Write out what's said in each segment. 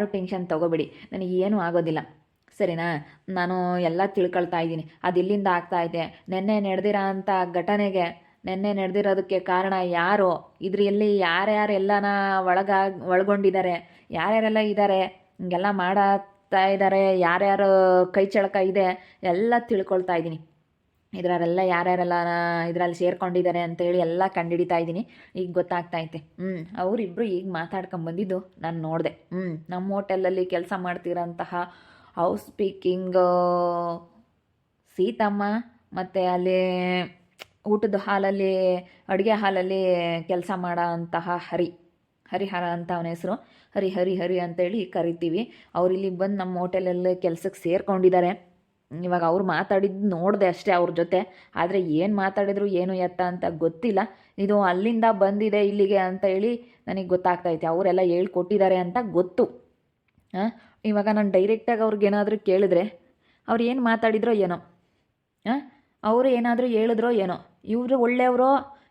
ಯಾರೂ ಟೆನ್ಷನ್ ತಗೋಬೇಡಿ. ನನಗೆ ಏನೂ ಆಗೋದಿಲ್ಲ. ಸರಿನಾ? ನಾನು ಎಲ್ಲ ತಿಳ್ಕೊಳ್ತಾ ಇದ್ದೀನಿ. ಅದು ಇಲ್ಲಿಂದ ಆಗ್ತಾ ಇದೆ. ನಿನ್ನೆ ನಡೆದಿರೋ ಅಂಥ ಘಟನೆಗೆ, ನಿನ್ನೆ ನಡೆದಿರೋದಕ್ಕೆ ಕಾರಣ ಯಾರು? ಇದರಲ್ಲಿ ಯಾರ್ಯಾರೆಲ್ಲನ ಒಳಗ ಒಳಗೊಂಡಿದ್ದಾರೆ ಯಾರ್ಯಾರೆಲ್ಲ ಇದ್ದಾರೆ ಹಿಂಗೆಲ್ಲ ಮಾಡತ್ತಾ ಇದ್ದಾರೆ ಯಾರ್ಯಾರು ಕೈ ಚಳಕ ಇದೆ? ಎಲ್ಲ ತಿಳ್ಕೊಳ್ತಾ ಇದ್ದೀನಿ. ಇದರಲ್ಲೆಲ್ಲ ಯಾರ್ಯಾರೆಲ್ಲ ಇದರಲ್ಲಿ ಸೇರ್ಕೊಂಡಿದ್ದಾರೆ ಅಂತೇಳಿ ಎಲ್ಲ ಕಂಡುಹಿಡಿತಾ ಇದ್ದೀನಿ. ಈಗ ಗೊತ್ತಾಗ್ತಾ ಐತೆ. ಹ್ಞೂ ಅವರಿಬ್ಬರು ಈಗ ಮಾತಾಡ್ಕೊಂಬಂದಿದ್ದು ನಾನು ನೋಡಿದೆ. ಹ್ಞೂ ನಮ್ಮ ಹೋಟೆಲಲ್ಲಿ ಕೆಲಸ ಮಾಡ್ತಿರೋಂತಹ ಹೌಸ್ ಸ್ಪೀಕಿಂಗ್ ಸೀತಮ್ಮ ಮತ್ತು ಅಲ್ಲಿ ಊಟದ ಹಾಲಲ್ಲಿ, ಅಡುಗೆ ಹಾಲಲ್ಲಿ ಕೆಲಸ ಮಾಡೋ ಅಂತಹ ಹರಿ, ಹರಿಹರ ಅಂತ ಅವನ ಹೆಸರು. ಹರಿ ಹರಿ ಹರಿ ಅಂತೇಳಿ ಕರಿತೀವಿ. ಅವ್ರು ಇಲ್ಲಿಗೆ ಬಂದು ನಮ್ಮ ಹೋಟೆಲಲ್ಲಿ ಕೆಲಸಕ್ಕೆ ಸೇರ್ಕೊಂಡಿದ್ದಾರೆ. ಇವಾಗ ಅವ್ರು ಮಾತಾಡಿದ್ದು ನೋಡಿದೆ ಅಷ್ಟೇ ಅವ್ರ ಜೊತೆ. ಆದರೆ ಏನು ಮಾತಾಡಿದ್ರು, ಏನು ಎತ್ತ ಅಂತ ಗೊತ್ತಿಲ್ಲ. ಇದು ಅಲ್ಲಿಂದ ಬಂದಿದೆ ಇಲ್ಲಿಗೆ ಅಂತ ಹೇಳಿ ನನಗೆ ಗೊತ್ತಾಗ್ತೈತೆ. ಅವರೆಲ್ಲ ಹೇಳ್ಕೊಟ್ಟಿದ್ದಾರೆ ಅಂತ ಗೊತ್ತು. ಹಾಂ ಇವಾಗ ನಾನು ಡೈರೆಕ್ಟಾಗಿ ಅವ್ರಿಗೇನಾದರೂ ಕೇಳಿದ್ರೆ ಅವ್ರು ಏನು ಮಾತಾಡಿದ್ರೋ ಏನೋ. ಹಾಂ ಅವರು ಏನಾದರೂ ಹೇಳಿದ್ರೋ ಏನೋ. ಇವರು ಒಳ್ಳೆಯವರೋ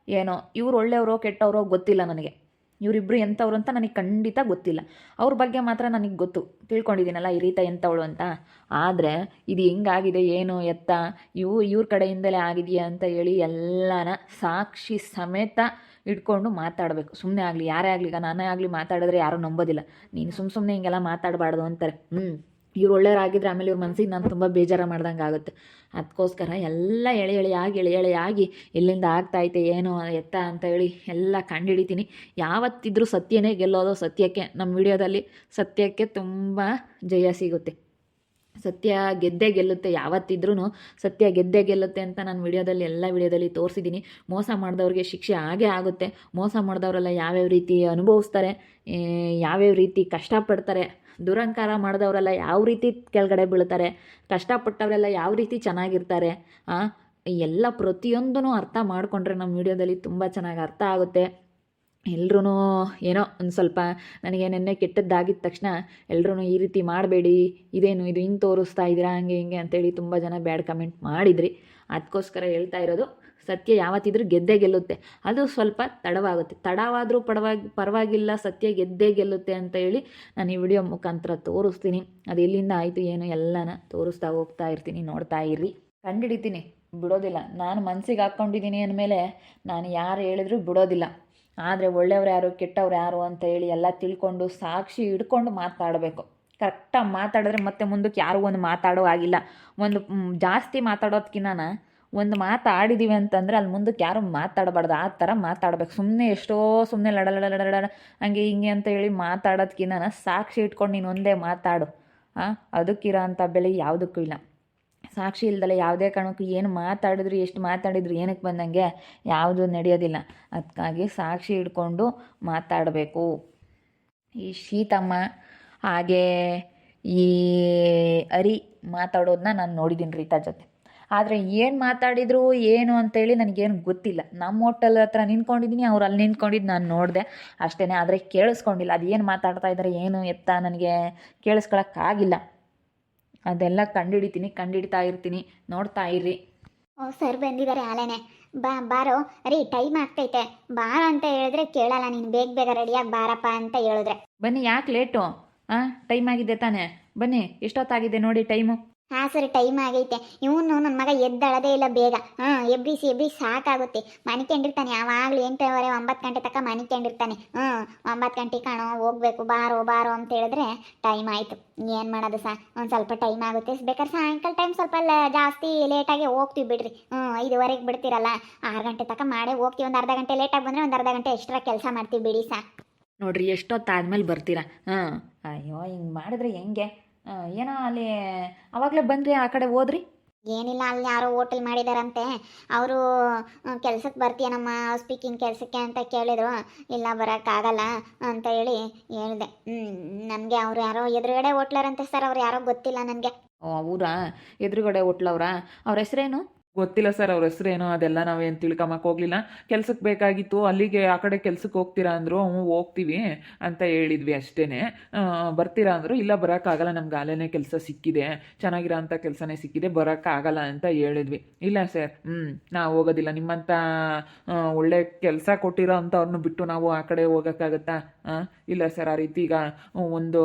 ಏನೋ. ಇವ್ರು ಒಳ್ಳೆಯವರೋ ಕೆಟ್ಟವರೋ ಗೊತ್ತಿಲ್ಲ ನನಗೆ. ಇವರಿಬ್ಬರು ಎಂಥವ್ರು ಅಂತ ನನಗೆ ಖಂಡಿತ ಗೊತ್ತಿಲ್ಲ. ಅವ್ರ ಬಗ್ಗೆ ಮಾತ್ರ ನನಗೆ ಗೊತ್ತು. ತಿಳ್ಕೊಂಡಿದ್ದೀನಲ್ಲ ಈ ರೀತ ಎಂಥವಳು ಅಂತ. ಆದರೆ ಇದು ಹೆಂಗಾಗಿದೆ, ಏನು ಎತ್ತ? ಇವು ಇವ್ರ ಕಡೆಯಿಂದಲೇ ಆಗಿದೆಯಾ ಅಂತ ಹೇಳಿ ಎಲ್ಲನ ಸಾಕ್ಷಿ ಸಮೇತ ಇಟ್ಕೊಂಡು ಮಾತಾಡಬೇಕು. ಸುಮ್ಮನೆ ಆಗಲಿ, ಯಾರೇ ಆಗಲಿ, ಈಗ ನಾನೇ ಆಗಲಿ ಮಾತಾಡಿದ್ರೆ ಯಾರೂ ನಂಬೋದಿಲ್ಲ. ನೀನು ಸುಮ್ಮ ಸುಮ್ಮನೆ ಹಿಂಗೆಲ್ಲ ಮಾತಾಡಬಾರ್ದು ಅಂತಾರೆ. ಹ್ಞೂ ಇವ್ರು ಒಳ್ಳೆಯವರಾಗಿದ್ರೆ ಆಮೇಲೆ ಇವ್ರ ಮನಸ್ಸಿಗೆ ನಾನು ತುಂಬ ಬೇಜಾರು ಮಾಡ್ದಂಗೆ ಆಗುತ್ತೆ. ಅದಕ್ಕೋಸ್ಕರ ಎಲ್ಲ ಎಳೆ ಎಳೆಯಾಗಿ ಎಳೆ ಎಳೆಯಾಗಿ ಇಲ್ಲಿಂದ ಆಗ್ತೈತೆ ಏನು ಎತ್ತ ಅಂತ ಹೇಳಿ ಎಲ್ಲ ಕಂಡುಹಿಡಿತೀನಿ ಯಾವತ್ತಿದ್ರೂ ಸತ್ಯನೇ ಗೆಲ್ಲೋದು ಸತ್ಯಕ್ಕೆ ನಮ್ಮ ವಿಡಿಯೋದಲ್ಲಿ ಸತ್ಯಕ್ಕೆ ತುಂಬ ಜಯ ಸಿಗುತ್ತೆ. ಸತ್ಯ ಗೆದ್ದೇ ಗೆಲ್ಲುತ್ತೆ ಯಾವತ್ತಿದ್ರೂ ಸತ್ಯ ಗೆದ್ದೇ ಗೆಲ್ಲುತ್ತೆ ಅಂತ ನಾನು ವಿಡಿಯೋದಲ್ಲಿ, ಎಲ್ಲ ವಿಡಿಯೋದಲ್ಲಿ ತೋರಿಸಿದ್ದೀನಿ. ಮೋಸ ಮಾಡಿದವ್ರಿಗೆ ಶಿಕ್ಷೆ ಆಗೇ ಆಗುತ್ತೆ. ಮೋಸ ಮಾಡಿದವರೆಲ್ಲ ಯಾವ್ಯಾವ ರೀತಿ ಅನುಭವಿಸ್ತಾರೆ ಯಾವ್ಯಾವ ರೀತಿ ಕಷ್ಟಪಡ್ತಾರೆ ದುರಂಕಾರ ಮಾಡಿದವರೆಲ್ಲ ಯಾವ ರೀತಿ ಕೆಳಗಡೆ ಬೀಳ್ತಾರೆ, ಕಷ್ಟಪಟ್ಟವರೆಲ್ಲ ಯಾವ ರೀತಿ ಚೆನ್ನಾಗಿರ್ತಾರೆ ಎಲ್ಲ ಪ್ರತಿಯೊಂದೂ ಅರ್ಥ ಮಾಡಿಕೊಂಡ್ರೆ ನಮ್ಮ ವಿಡಿಯೋದಲ್ಲಿ ತುಂಬ ಚೆನ್ನಾಗಿ ಅರ್ಥ ಆಗುತ್ತೆ. ಎಲ್ರೂ ಏನೋ ಒಂದು ಸ್ವಲ್ಪ ನನಗೆ ನೆನ್ನೆ ಕೆಟ್ಟದ್ದಾಗಿದ್ದ ತಕ್ಷಣ ಎಲ್ರೂ ಈ ರೀತಿ ಮಾಡಬೇಡಿ, ಇದೇನು ಇದು ಹಿಂಗೆ ತೋರಿಸ್ತಾ ಇದ್ದೀರಾ, ಹಂಗೆ ಹಿಂಗೆ ಅಂತೇಳಿ ತುಂಬ ಜನ ಬ್ಯಾಡ್ ಕಮೆಂಟ್ ಮಾಡಿದ್ರಿ. ಅದಕ್ಕೋಸ್ಕರ ಹೇಳ್ತಾ ಇರೋದು, ಸತ್ಯ ಯಾವತ್ತಿದ್ರೂ ಗೆದ್ದೇ ಗೆಲ್ಲುತ್ತೆ. ಅದು ಸ್ವಲ್ಪ ತಡವಾಗುತ್ತೆ. ತಡವಾದರೂ ಪಡವಾಗಿ, ಪರವಾಗಿಲ್ಲ, ಸತ್ಯ ಗೆದ್ದೇ ಗೆಲ್ಲುತ್ತೆ ಅಂತ ಹೇಳಿ ನಾನು ಈ ವಿಡಿಯೋ ಮುಖಾಂತರ ತೋರಿಸ್ತೀನಿ. ಅದು ಎಲ್ಲಿಂದ ಆಯಿತು, ಏನು ಎಲ್ಲನ ತೋರಿಸ್ತಾ ಹೋಗ್ತಾ ಇರ್ತೀನಿ, ನೋಡ್ತಾ ಇರ್ರಿ. ಕಂಡುಹಿಡಿತೀನಿ ಬಿಡೋದಿಲ್ಲ. ನಾನು ಮನಸ್ಸಿಗೆ ಹಾಕ್ಕೊಂಡಿದ್ದೀನಿ ಅಂದಮೇಲೆ ನಾನು ಯಾರು ಹೇಳಿದ್ರು ಬಿಡೋದಿಲ್ಲ. ಆದರೆ ಒಳ್ಳೆಯವ್ರು ಯಾರು, ಕೆಟ್ಟವ್ರು ಯಾರು ಅಂತ ಹೇಳಿ ಎಲ್ಲ ತಿಳ್ಕೊಂಡು ಸಾಕ್ಷಿ ಹಿಡ್ಕೊಂಡು ಮಾತಾಡಬೇಕು. ಕರೆಕ್ಟಾಗಿ ಮಾತಾಡಿದ್ರೆ ಮತ್ತೆ ಮುಂದಕ್ಕೆ ಯಾರೂ ಒಂದು ಮಾತಾಡೋ ಆಗಿಲ್ಲ ಒಂದು ಜಾಸ್ತಿ ಮಾತಾಡೋದ್ಕಿನ್ನ ಒಂದು ಮಾತು ಆಡಿದ್ದೀವಿ ಅಂತಂದರೆ ಅಲ್ಲಿ ಮುಂದಕ್ಕೆ ಯಾರು ಮಾತಾಡಬಾರ್ದು. ಆ ಥರ ಮಾತಾಡಬೇಕು. ಸುಮ್ಮನೆ ಎಷ್ಟೋ ಸುಮ್ಮನೆ ಲಡ ಲಡ ಲಡ ಲಡ ಹಂಗೆ ಹಿಂಗೆ ಅಂತ ಹೇಳಿ ಮಾತಾಡೋದ್ಕಿನ್ನ ಸಾಕ್ಷಿ ಇಟ್ಕೊಂಡು ನೀನು ಒಂದೇ ಮಾತಾಡು. ಹಾಂ ಅದಕ್ಕಿರೋ ಅಂಥ ಬೆಲೆ ಯಾವುದಕ್ಕೂ ಇಲ್ಲ. ಸಾಕ್ಷಿ ಇಲ್ದಲೆ ಯಾವುದೇ ಕಾರಣಕ್ಕೂ ಏನು ಮಾತಾಡಿದ್ರು, ಎಷ್ಟು ಮಾತಾಡಿದ್ರು ಏನಕ್ಕೆ ಬಂದಂಗೆ ಯಾವುದು ನಡೆಯೋದಿಲ್ಲ. ಅದಕ್ಕಾಗಿ ಸಾಕ್ಷಿ ಹಿಡ್ಕೊಂಡು ಮಾತಾಡಬೇಕು. ಈ ಶೀತಮ್ಮ ಹಾಗೆ ಈ ಅರಿ ಮಾತಾಡೋದನ್ನ ನಾನು ನೋಡಿದ್ದೀನಿ ರೀತಾ ಜೊತೆ. ಆದರೆ ಏನು ಮಾತಾಡಿದ್ರು, ಏನು ಅಂತೇಳಿ ನನಗೇನು ಗೊತ್ತಿಲ್ಲ. ನಮ್ಮ ಹೋಟೆಲ್ ಹತ್ರ ನಿಂತ್ಕೊಂಡಿದ್ದೀನಿ ಅವ್ರು ಅಲ್ಲಿ ನಿಂತ್ಕೊಂಡಿದ್ದು ನಾನು ನೋಡಿದೆ. ಅಷ್ಟೇ ಆದರೆ ಕೇಳಿಸ್ಕೊಂಡಿಲ್ಲ. ಅದು ಏನು ಮಾತಾಡ್ತಾ ಇದ್ದಾರೆ ಏನು ಎತ್ತ ನನಗೆ ಕೇಳಿಸ್ಕೊಳಕ್ಕಾಗಿಲ್ಲ. ಅದೆಲ್ಲ ಕಂಡುಹಿಡಿತೀನಿ ಕಂಡುಹಿಡಿತಾ ಇರ್ತೀನಿ. ನೋಡ್ತಾ ಇರ್ರಿ. ಓ ಸರ್ ಬಂದಿದ್ದಾರೆ ಆಲೆನೆ ಬಾ ಬಾರೋ. ರೀ ಟೈಮ್ ಆಗ್ತೈತೆ. ಬಾರ ಅಂತ ಹೇಳಿದ್ರೆ ಕೇಳಲ್ಲ ನೀನು. ಬೇಗ ಬೇಗ ರೆಡಿಯಾಗಿ ಬಾರಪ್ಪ ಅಂತ ಹೇಳಿದ್ರೆ. ಬನ್ನಿ ಯಾಕೆ ಲೇಟು ಹಾಂ ಟೈಮ್ ಆಗಿದೆ ತಾನೆ. ಬನ್ನಿ ಎಷ್ಟೊತ್ತಾಗಿದೆ ನೋಡಿ ಟೈಮು ಹಾಂ ಸರಿ ಟೈಮ್ ಆಗೈತೆ. ಇವನು ನನ್ನ ಮಗ ಎದ್ದಳದೇ ಇಲ್ಲ ಬೇಗ. ಹಾಂ, ಎಬ್ಬಿಸಿ ಎಬ್ಬಿಸಿ ಸಾಕಾಗುತ್ತೆ. ಮನಿಕೊಂಡಿರ್ತಾನೆ, ಯಾವಾಗಲೂ ಎಂಟೂವರೆ, ಒಂಬತ್ತು ಗಂಟೆ ತನಕ ಮನಿಕೊಂಡಿರ್ತಾನೆ. ಹ್ಞೂ ಒಂಬತ್ತು ಗಂಟೆ ಕಾಣೋ, ಹೋಗ್ಬೇಕು, ಬಾರೋ ಬಾರೋ ಅಂತ ಹೇಳಿದ್ರೆ ಟೈಮ್ ಆಯಿತು. ಏನು ಮಾಡೋದು ಸಾ? ಒಂದು ಸ್ವಲ್ಪ ಟೈಮ್ ಆಗುತ್ತೆ. ಬೇಕಾದ್ರೆ ಸಾಯಂಕಾಲ ಟೈಮ್ ಸ್ವಲ್ಪ ಜಾಸ್ತಿ ಲೇಟಾಗಿ ಹೋಗ್ತೀವಿ ಬಿಡ್ರಿ. ಹ್ಞೂ ಐದುವರೆಗೆ ಬಿಡ್ತೀರಲ್ಲ. ಆರು ಗಂಟೆ ತನಕ ಮಾಡೇ ಹೋಗ್ತೀವಿ. ಒಂದು ಅರ್ಧ ಗಂಟೆ ಲೇಟಾಗಿ ಬಂದರೆ ಒಂದು ಅರ್ಧ ಗಂಟೆ ಎಕ್ಸ್ಟ್ರಾ ಕೆಲಸ ಮಾಡ್ತೀವಿ ಬಿಡಿ ಸಾ. ನೋಡ್ರಿ, ಎಷ್ಟೊತ್ತಾದ್ಮೇಲೆ ಬರ್ತೀರಾ? ಹಾಂ ಅಯ್ಯೋ, ಹಿಂಗೆ ಮಾಡಿದ್ರೆ ಹೆಂಗೆ? ಏನೋ ಅಲ್ಲಿ ಅವಾಗಲೇ ಬಂದ್ರಿ ಆ ಕಡೆ ಹೋದ್ರಿ? ಏನಿಲ್ಲ ಅಲ್ಲಿ ಯಾರೋ ಹೋಟೆಲ್ ಮಾಡಿದಾರಂತೆ. ಅವರು ಕೆಲ್ಸಕ್ಕೆ ಬರ್ತೀಯನಮ್ಮ ಸ್ಪೀಕಿಂಗ್ ಕೆಲಸಕ್ಕೆ ಅಂತ ಕೇಳಿದ್ರು. ಇಲ್ಲ ಬರೋಕ್ಕಾಗಲ್ಲ ಅಂತ ಹೇಳಿ ಹೇಳಿದೆ. ನನಗೆ ಅವ್ರು ಯಾರೋ ಎದುರುಗಡೆ ಹೋಟ್ಲರಂತೆ ಸರ್ ಅವ್ರು ಯಾರೋ ಗೊತ್ತಿಲ್ಲ ನನಗೆ. ಓ ಅವರಾ? ಎದುರುಗಡೆ ಹೋಟ್ಲವ್ರಾ? ಅವ್ರ ಹೆಸ್ರೇನು? ಗೊತ್ತಿಲ್ಲ ಸರ್ ಅವ್ರ ಹೆಸರೇನು ಅದೆಲ್ಲ ನಾವೇನು ತಿಳ್ಕೊಂಬಕ್ಕೆ ಹೋಗಲಿಲ್ಲ. ಕೆಲ್ಸಕ್ಕೆ ಬೇಕಾಗಿತ್ತು, ಅಲ್ಲಿಗೆ ಆ ಕಡೆ ಕೆಲ್ಸಕ್ಕೆ ಹೋಗ್ತೀರಾ ಅಂದರು ಹ್ಞೂ ಹೋಗ್ತೀವಿ ಅಂತ ಹೇಳಿದ್ವಿ ಅಷ್ಟೇ ಬರ್ತೀರಾ ಅಂದರು, ಇಲ್ಲ ಬರೋಕ್ಕಾಗಲ್ಲ, ನಮ್ಗೆ ಅಲ್ಲೇ ಕೆಲಸ ಸಿಕ್ಕಿದೆ, ಚೆನ್ನಾಗಿರೋ ಅಂಥ ಕೆಲಸನೇ ಸಿಕ್ಕಿದೆ, ಬರೋಕ್ಕಾಗಲ್ಲ ಅಂತ ಹೇಳಿದ್ವಿ. ಇಲ್ಲ ಸರ್ ಹ್ಞೂ ನಾವು ಹೋಗೋದಿಲ್ಲ. ನಿಮ್ಮಂಥ ಒಳ್ಳೆ ಕೆಲಸ ಕೊಟ್ಟಿರೋ ಅಂಥವ್ರನ್ನ ಬಿಟ್ಟು ನಾವು ಆ ಕಡೆ ಹೋಗೋಕ್ಕಾಗತ್ತಾ? ಇಲ್ಲ ಸರ್, ಆ ರೀತಿ ಈಗ ಒಂದು,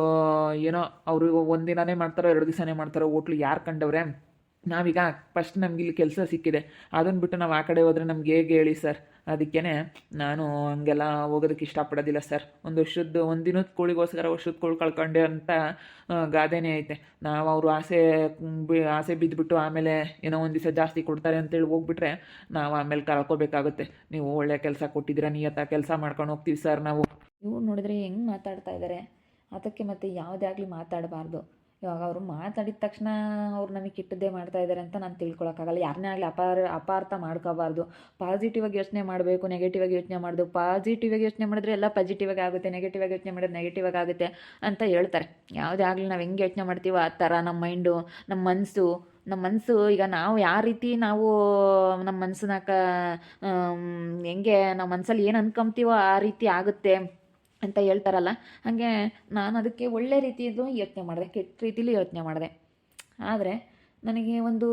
ಏನೋ, ಅವರು ಒಂದಿನನೇ ಮಾಡ್ತಾರೋ, ಎರಡು ದಿವಸನೇ ಮಾಡ್ತಾರೋ, ಹೋಟ್ಲು ಯಾರು ಕಂಡವ್ರೆ? ನಾವೀಗ ಫಸ್ಟ್ ನಮ್ಗೆ ಇಲ್ಲಿ ಕೆಲಸ ಸಿಕ್ಕಿದೆ. ಅದನ್ನು ಬಿಟ್ಟು ನಾವು ಆ ಕಡೆ ಹೋದರೆ ನಮ್ಗೆ ಹೇಗೆ ಹೇಳಿ ಸರ್? ಅದಕ್ಕೇ ನಾನು ಹಂಗೆಲ್ಲ ಹೋಗೋದಕ್ಕೆ ಇಷ್ಟಪಡೋದಿಲ್ಲ ಸರ್. ಒಂದು ವರ್ಷದ್ದು, ಒಂದು ದಿನದ ಕೋಳಿಗೋಸ್ಕರ ವರ್ಷದ ಕೋಳಿ ಕಳ್ಕೊಂಡೆ ಅಂತ ಗಾದೆನೇ ಐತೆ. ನಾವು ಅವರು ಆಸೆ ಆಸೆ ಬಿದ್ದುಬಿಟ್ಟು ಆಮೇಲೆ ಏನೋ ಒಂದು ದಿವಸ ಜಾಸ್ತಿ ಕೊಡ್ತಾರೆ ಅಂತೇಳಿ ಹೋಗ್ಬಿಟ್ರೆ ನಾವು ಆಮೇಲೆ ಕಳ್ಕೊಬೇಕಾಗುತ್ತೆ ನೀವು ಒಳ್ಳೆ ಕೆಲಸ ಕೊಟ್ಟಿದ್ದೀರಾ, ನಿಯತ್ತ ಕೆಲಸ ಮಾಡ್ಕೊಂಡು ಹೋಗ್ತೀವಿ ಸರ್ ನಾವು. ಇವ್ರು ನೋಡಿದ್ರೆ ಹೆಂಗೆ ಮಾತಾಡ್ತಾ ಇದ್ದಾರೆ ಅದಕ್ಕೆ ಮತ್ತೆ ಯಾವುದೇ ಆಗಲಿ ಮಾತಾಡಬಾರ್ದು. ಇವಾಗ ಅವರು ಮಾತಾಡಿದ ತಕ್ಷಣ ಅವ್ರು ನಮಗೆ ಕೆಟ್ಟದ್ದೇ ಮಾಡ್ತಾ ಇದ್ದಾರೆ ಅಂತ ನಾನು ತಿಳ್ಕೊಳಕ್ಕಾಗಲ್ಲ. ಯಾರನ್ನೇ ಆಗಲಿ ಅಪಾರ, ಅಪಾರ್ಥ ಮಾಡ್ಕೋಬಾರ್ದು. ಪಾಸಿಟಿವ್ ಆಗಿ ಯೋಚನೆ ಮಾಡಬೇಕು ನೆಗೆಟಿವ್ ಆಗಿ ಯೋಚನೆ ಮಾಡೋದು. ಪಾಸಿಟಿವ್ ಆಗಿ ಯೋಚನೆ ಮಾಡಿದ್ರೆ ಎಲ್ಲ ಪಾಸಿಟಿವ್ ಆಗಿ ಆಗುತ್ತೆ ನೆಗೆಟಿವ್ ಆಗಿ ಯೋಚನೆ ಮಾಡಿದ್ರೆ ನೆಗೆಟಿವ್ ಆಗಿ ಆಗುತ್ತೆ ಅಂತ ಹೇಳ್ತಾರೆ. ಯಾವುದೇ ಆಗಲಿ ನಾವು ಹೆಂಗೆ ಯೋಚನೆ ಮಾಡ್ತೀವೋ ಆ ಥರ ನಮ್ಮ ಮೈಂಡು ನಮ್ಮ ಮನಸ್ಸು ನಮ್ಮ ಮನಸ್ಸು ಈಗ ನಾವು ಯಾವ ರೀತಿ ನಾವು ನಮ್ಮ ಮನಸ್ಸನ್ನ ಕ ಹೆಂಗೆ ನಮ್ಮ ಮನಸ್ಸಲ್ಲಿ ಏನು ಅನ್ಕೊಂತೀವೋ ಆ ರೀತಿ ಆಗುತ್ತೆ. ಅಂತ ಹೇಳ್ತಾರಲ್ಲ, ಹಾಗೆ ನಾನು ಅದಕ್ಕೆ ಒಳ್ಳೆ ರೀತಿಯದು ಯೋಚನೆ ಮಾಡಿದೆ, ಕೆಟ್ಟ ರೀತಿಲಿ ಯೋಚನೆ ಮಾಡಿದೆ. ಆದರೆ ನನಗೆ ಒಂದು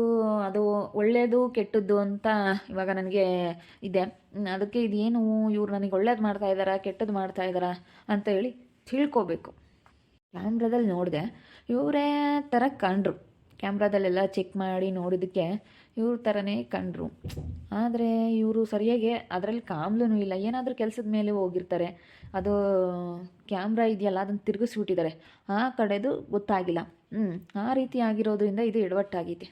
ಅದು ಒಳ್ಳೆಯದು ಕೆಟ್ಟದ್ದು ಅಂತ ಇವಾಗ ನನಗೆ ಇದೆ. ಅದಕ್ಕೆ ಇದೇನು ಇವ್ರು ನನಗೆ ಒಳ್ಳೇದು ಮಾಡ್ತಾ ಇದ್ದಾರಾ ಕೆಟ್ಟದ್ದು ಮಾಡ್ತಾ ಇದ್ದಾರಾ ಅಂತ ಹೇಳಿ ತಿಳ್ಕೋಬೇಕು. ಕ್ಯಾಮ್ರಾದಲ್ಲಿ ನೋಡಿದೆ, ಇವರೇ ಥರ ಕಂಡ್ರು. ಕ್ಯಾಮ್ರಾದಲ್ಲೆಲ್ಲ ಚೆಕ್ ಮಾಡಿ ನೋಡಿದ್ದಕ್ಕೆ ಇವ್ರ ಥರನೇ ಕಂಡ್ರು. ಆದರೆ ಇವರು ಸರಿಯಾಗಿ ಅದರಲ್ಲಿ ಕಾಮ್ಲೂ ಇಲ್ಲ. ಏನಾದರೂ ಕೆಲಸದ ಮೇಲೆ ಹೋಗಿರ್ತಾರೆ. ಅದು ಕ್ಯಾಮ್ರಾ ಇದೆಯಲ್ಲ ಅದನ್ನು ತಿರುಗಿಸ್ಬಿಟ್ಟಿದ್ದಾರೆ ಆ ಕಡೆದು ಗೊತ್ತಾಗಿಲ್ಲ. ಹ್ಞೂ ಆ ರೀತಿ ಆಗಿರೋದ್ರಿಂದ ಇದು ಎಡವಟ್ಟಾಗೈತೆ.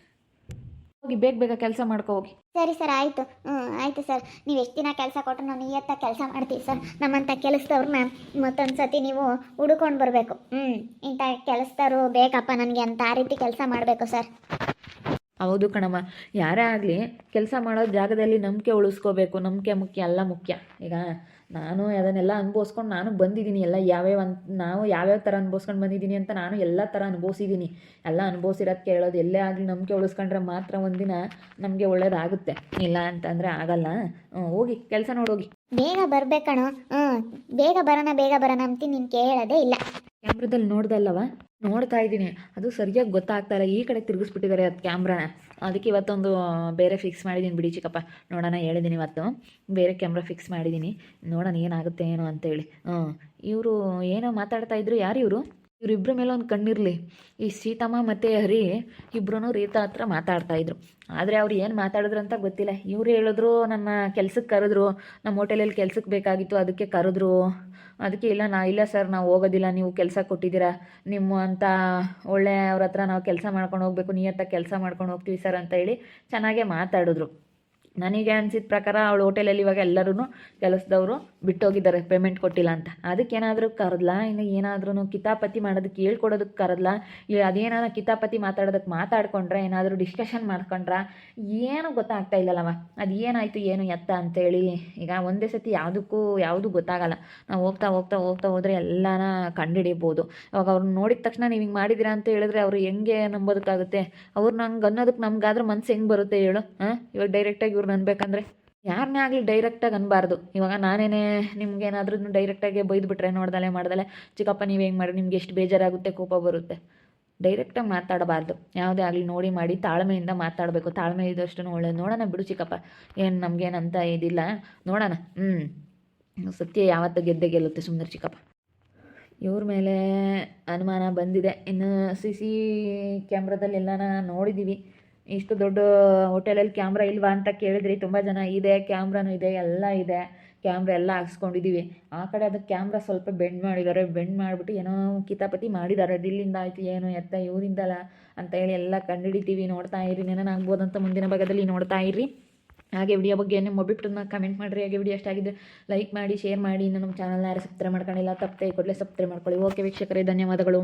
ಹೋಗಿ, ಬೇಗ ಬೇಗ ಕೆಲಸ ಮಾಡ್ಕೊ ಹೋಗಿ. ಸರಿ ಸರ್, ಆಯಿತು. ಹ್ಞೂ ಆಯಿತು ಸರ್. ನೀವು ಎಷ್ಟು ದಿನ ಕೆಲಸ ಕೊಟ್ಟರು ನಾನು ನಿಯತ್ತ ಕೆಲಸ ಮಾಡ್ತೀವಿ ಸರ್. ನಮ್ಮಂಥ ಕೆಲಸದವ್ರನ್ನ ಮತ್ತೊಂದು ಸತಿ ನೀವು ಹುಡುಕೊಂಡು ಬರಬೇಕು. ಹ್ಞೂ ಇಂಥ ಕೆಲಸದವರು ಬೇಕಪ್ಪ ನನಗೆ ಅಂತ ಆ ರೀತಿ ಕೆಲಸ ಮಾಡಬೇಕು ಸರ್. ಹೌದು ಕಣಮ್ಮ. ಯಾರೇ ಆಗಲಿ ಕೆಲಸ ಮಾಡೋ ಜಾಗದಲ್ಲಿ ನಂಬಿಕೆ ಉಳಿಸ್ಕೋಬೇಕು. ನಂಬಿಕೆ ಮುಖ್ಯ, ಎಲ್ಲ ಮುಖ್ಯ. ಈಗ ನಾನು ಅದನ್ನೆಲ್ಲ ಅನುಭವಿಸ್ಕೊಂಡು ನಾನು ಬಂದಿದ್ದೀನಿ. ಎಲ್ಲ ಯಾವ್ಯಾವ ಅಂತ ನಾವು ಯಾವ್ಯಾವ ಥರ ಅನುಭವಿಸ್ಕೊಂಡು ಬಂದಿದ್ದೀನಿ ಅಂತ ನಾನು ಎಲ್ಲ ಥರ ಅನುಭವಿಸಿದ್ದೀನಿ. ಎಲ್ಲ ಅನುಭವಿಸಿರೋದು ಕೇಳೋದು ಎಲ್ಲೇ ಆಗಲಿ ನಂಬಿಕೆ ಉಳಿಸ್ಕೊಂಡ್ರೆ ಮಾತ್ರ ಒಂದಿನ ನಮಗೆ ಒಳ್ಳೇದಾಗುತ್ತೆ. ಇಲ್ಲ ಅಂತಂದರೆ ಆಗಲ್ಲ. ಹೋಗಿ ಕೆಲಸ ನೋಡೋಗಿ ಬೇಗ ಬರ್ಬೇಕಣೋ ಹ್ಞೂ ಬೇಗ ಬರೋಣ ಬೇಗ ಬರೋಣ ಅಂತ ನೀನು ಕೇಳೋದೇ ಇಲ್ಲ. ಕ್ಯಾಮ್ರದಲ್ಲಿ ನೋಡ್ದಲ್ಲವ ನೋಡ್ತಾ ಇದ್ದೀನಿ. ಅದು ಸರಿಯಾಗಿ ಗೊತ್ತಾಗ್ತಾ ಇಲ್ಲ. ಈ ಕಡೆ ತಿರುಗಿಸ್ಬಿಟ್ಟಿದ್ದಾರೆ ಅದು ಕ್ಯಾಮ್ರಾನ. ಅದಕ್ಕೆ ಇವತ್ತೊಂದು ಬೇರೆ ಫಿಕ್ಸ್ ಮಾಡಿದ್ದೀನಿ ಬಿಡಿ ಚಿಕ್ಕಪ್ಪ. ನೋಡೋಣ ಹೇಳಿದ್ದೀನಿ ಇವತ್ತು. ಬೇರೆ ಕ್ಯಾಮ್ರಾ ಫಿಕ್ಸ್ ಮಾಡಿದ್ದೀನಿ ನೋಡೋಣ ಏನಾಗುತ್ತೆ, ಏನೋ ಅಂತೇಳಿ. ಹ್ಞೂ ಇವರು ಏನೋ ಮಾತಾಡ್ತಾ ಇದ್ರು. ಯಾರು ಇವರು? ಇವರಿಬ್ಬರ ಮೇಲೆ ಒಂದು ಕಣ್ಣಿರಲಿ ಈ ಸೀತಮ್ಮ ಮತ್ತು ಹರಿ ಇಬ್ಬರೂ ರೀತಾ ಹತ್ರ ಮಾತಾಡ್ತಾ ಇದ್ರು. ಆದರೆ ಅವ್ರು ಏನು ಮಾತಾಡಿದ್ರು ಅಂತ ಗೊತ್ತಿಲ್ಲ. ಇವ್ರು ಹೇಳಿದ್ರು, ನನ್ನ ಕೆಲ್ಸಕ್ಕೆ ಕರೆದ್ರು. ನಮ್ಮ ಹೋಟೆಲಲ್ಲಿ ಕೆಲ್ಸಕ್ಕೆ ಬೇಕಾಗಿತ್ತು, ಅದಕ್ಕೆ ಕರೆದ್ರು. ಅದಕ್ಕೆ ಇಲ್ಲ, ನಾ, ಇಲ್ಲ ಸರ್, ನಾವು ಹೋಗೋದಿಲ್ಲ. ನೀವು ಕೆಲಸ ಕೊಟ್ಟಿದ್ದೀರಾ. ನಿಮ್ಮ ಅಂತ ಒಳ್ಳೆಯವ್ರ ಹತ್ರ ನಾವು ಕೆಲಸ ಮಾಡ್ಕೊಂಡು ಹೋಗ್ಬೇಕು. ನಿಯತ್ತಾಗಿ ಕೆಲಸ ಮಾಡ್ಕೊಂಡು ಹೋಗ್ತೀವಿ ಸರ್ ಅಂತ ಹೇಳಿ ಚೆನ್ನಾಗೇ ಮಾತಾಡಿದ್ರು. ನನಗೆ ಅನ್ಸಿದ ಪ್ರಕಾರ ಅವಳು ಹೋಟೆಲಲ್ಲಿ ಇವಾಗ ಎಲ್ಲರೂ ಕೆಲಸದವರು ಬಿಟ್ಟೋಗಿದ್ದಾರೆ ಪೇಮೆಂಟ್ ಕೊಟ್ಟಿಲ್ಲ ಅಂತ. ಅದಕ್ಕೇನಾದರೂ ಕರೆದ್ಲಾ? ಇನ್ನು ಏನಾದ್ರೂ ಕಿತಾಪತಿ ಮಾಡೋದಕ್ಕೆ ಹೇಳ್ಕೊಡೋದಕ್ಕೆ ಕರೆದ್ಲಾ? ಅದೇನಾರ ಕಿತಾಪತಿ ಮಾತಾಡೋದಕ್ಕೆ ಮಾತಾಡ್ಕೊಂಡ್ರೆ, ಏನಾದರೂ ಡಿಸ್ಕಷನ್ ಮಾಡ್ಕೊಂಡ್ರ? ಏನು ಗೊತ್ತಾಗ್ತಾ ಇಲ್ಲಲ್ಲವ ಅದು ಏನಾಯಿತು, ಏನು ಎತ್ತ ಅಂತೇಳಿ ಈಗ ಒಂದೇ ಸತಿ ಯಾವುದಕ್ಕೂ ಯಾವುದು ಗೊತ್ತಾಗಲ್ಲ. ನಾವು ಹೋಗ್ತಾ ಹೋಗ್ತಾ ಹೋಗ್ತಾ ಹೋದರೆ ಎಲ್ಲಾನ ಕಂಡುಹಿಡಿಬೋದು ಅವಾಗ ಅವ್ರನ್ನ ನೋಡಿದ ತಕ್ಷಣ ನೀವು ಹಿಂಗೆ ಮಾಡಿದ್ದೀರಾ ಅಂತ ಹೇಳಿದ್ರೆ ಅವರು ಹೆಂಗೆ ನಂಬೋದಕ್ಕಾಗುತ್ತೆ? ಅವ್ರು ನಂಗೆ ಅನ್ನೋದಕ್ಕೆ ನಮ್ಗಾದ್ರೂ ಮನ್ಸು ಹೆಂಗೆ ಬರುತ್ತೆ ಹೇಳು, ಹಾಂ? ಇವಾಗ ಡೈರೆಕ್ಟಾಗಿ ಇವ್ರನ್ನ ಅನ್ಬೇಕಂದ್ರೆ ಯಾರನ್ನೇ ಆಗಲಿ ಡೈರೆಕ್ಟಾಗಿ ಅನ್ಬಾರ್ದು. ಇವಾಗ ನಾನೇನೇ ನಿಮ್ಗೇನಾದ್ರೂ ಡೈರೆಕ್ಟಾಗಿ ಬೈದ್ಬಿಟ್ರೆ ನೋಡ್ದಲೆ ಮಾಡ್ದಲೆ, ಚಿಕ್ಕಪ್ಪ ನೀವು ಹೆಂಗೆ ಮಾಡಿ ನಿಮ್ಗೆ ಎಷ್ಟು ಬೇಜಾರಾಗುತ್ತೆ, ಕೋಪ ಬರುತ್ತೆ. ಡೈರೆಕ್ಟಾಗಿ ಮಾತಾಡಬಾರ್ದು. ಯಾವುದೇ ಆಗಲಿ ನೋಡಿ ಮಾಡಿ, ತಾಳ್ಮೆಯಿಂದ ಮಾತಾಡಬೇಕು. ತಾಳ್ಮೆ ಇದ್ದಷ್ಟು ಒಳ್ಳೆ ನೋಡೋಣ ಬಿಡು ಚಿಕ್ಕಪ್ಪ, ಏನು ನಮಗೇನಂತ ಇದಿಲ್ಲ. ನೋಡೋಣ. ಹ್ಞೂ ಸತ್ಯ ಯಾವತ್ತು ಗೆದ್ದೆ ಗೆಲ್ಲುತ್ತೆ ಸುಂದರ್ ಚಿಕ್ಕಪ್ಪ. ಇವ್ರ ಮೇಲೆ ಅನುಮಾನ ಬಂದಿದೆ. ಇನ್ನು ಸಿ ಸಿ ಕ್ಯಾಮ್ರಾದಲ್ಲಿ ಎಲ್ಲನ ನೋಡಿದ್ದೀವಿ ಇಷ್ಟು ದೊಡ್ಡ ಹೋಟೆಲಲ್ಲಿ ಕ್ಯಾಮ್ರಾ ಇಲ್ವಾ ಅಂತ ಕೇಳಿದ್ರಿ, ತುಂಬ ಜನ ಇದೆ, ಕ್ಯಾಮ್ರಾನು ಇದೆ, ಎಲ್ಲ ಇದೆ, ಕ್ಯಾಮ್ರಾ ಎಲ್ಲ ಹಾಕ್ಸ್ಕೊಂಡಿದ್ದೀವಿ ಆ ಕಡೆ ಅದಕ್ಕೆ ಕ್ಯಾಮ್ರಾ ಸ್ವಲ್ಪ ಬೆಂಡ್ ಮಾಡಿದ್ದಾರೆ, ಬೆಂಡ್ ಮಾಡಿಬಿಟ್ಟು ಏನೋ ಕಿತಾಪತಿ ಮಾಡಿದ್ದಾರೆ. ದಿಲ್ಲಿಂದ ಆಯಿತು, ಏನು ಎತ್ತ ಇವರಿಂದಲ್ಲ ಅಂತ ಹೇಳಿ ಎಲ್ಲ ಕಂಡುಹಿಡಿತೀವಿ, ನೋಡ್ತಾ ಇರಿ ಅಂತ ಮುಂದಿನ ಭಾಗದಲ್ಲಿ ನೋಡ್ತಾ ಇರಿ ಹಾಗೆ ವಿಡಿಯೋ ಬಗ್ಗೆ ನಿಮ್ಮ ಒಬ್ಬಿಟ್ಟನ್ನ ಕಮೆಂಟ್ ಮಾಡಿರಿ. ಹಾಗೆ ವಿಡಿಯೋ ಎಷ್ಟಾಗಿದೆ ಲೈಕ್ ಮಾಡಿ ಶೇರ್ ಮಾಡಿ, ಇನ್ನು ನಮ್ಮ ಚಾನಲ್ನ ಯಾರು ಸಬ್ಸ್ಕ್ರೈಬ್ ಮಾಡ್ಕೊಂಡಿಲ್ಲ, ತಪ್ಪದೆ ಕೊಡಲೇ ಸಬ್ಸ್ಕ್ರೈಬ್ ಮಾಡ್ಕೊಳ್ಳಿ. ಓಕೆ ವೀಕ್ಷಕರೇ, ಧನ್ಯವಾದಗಳು.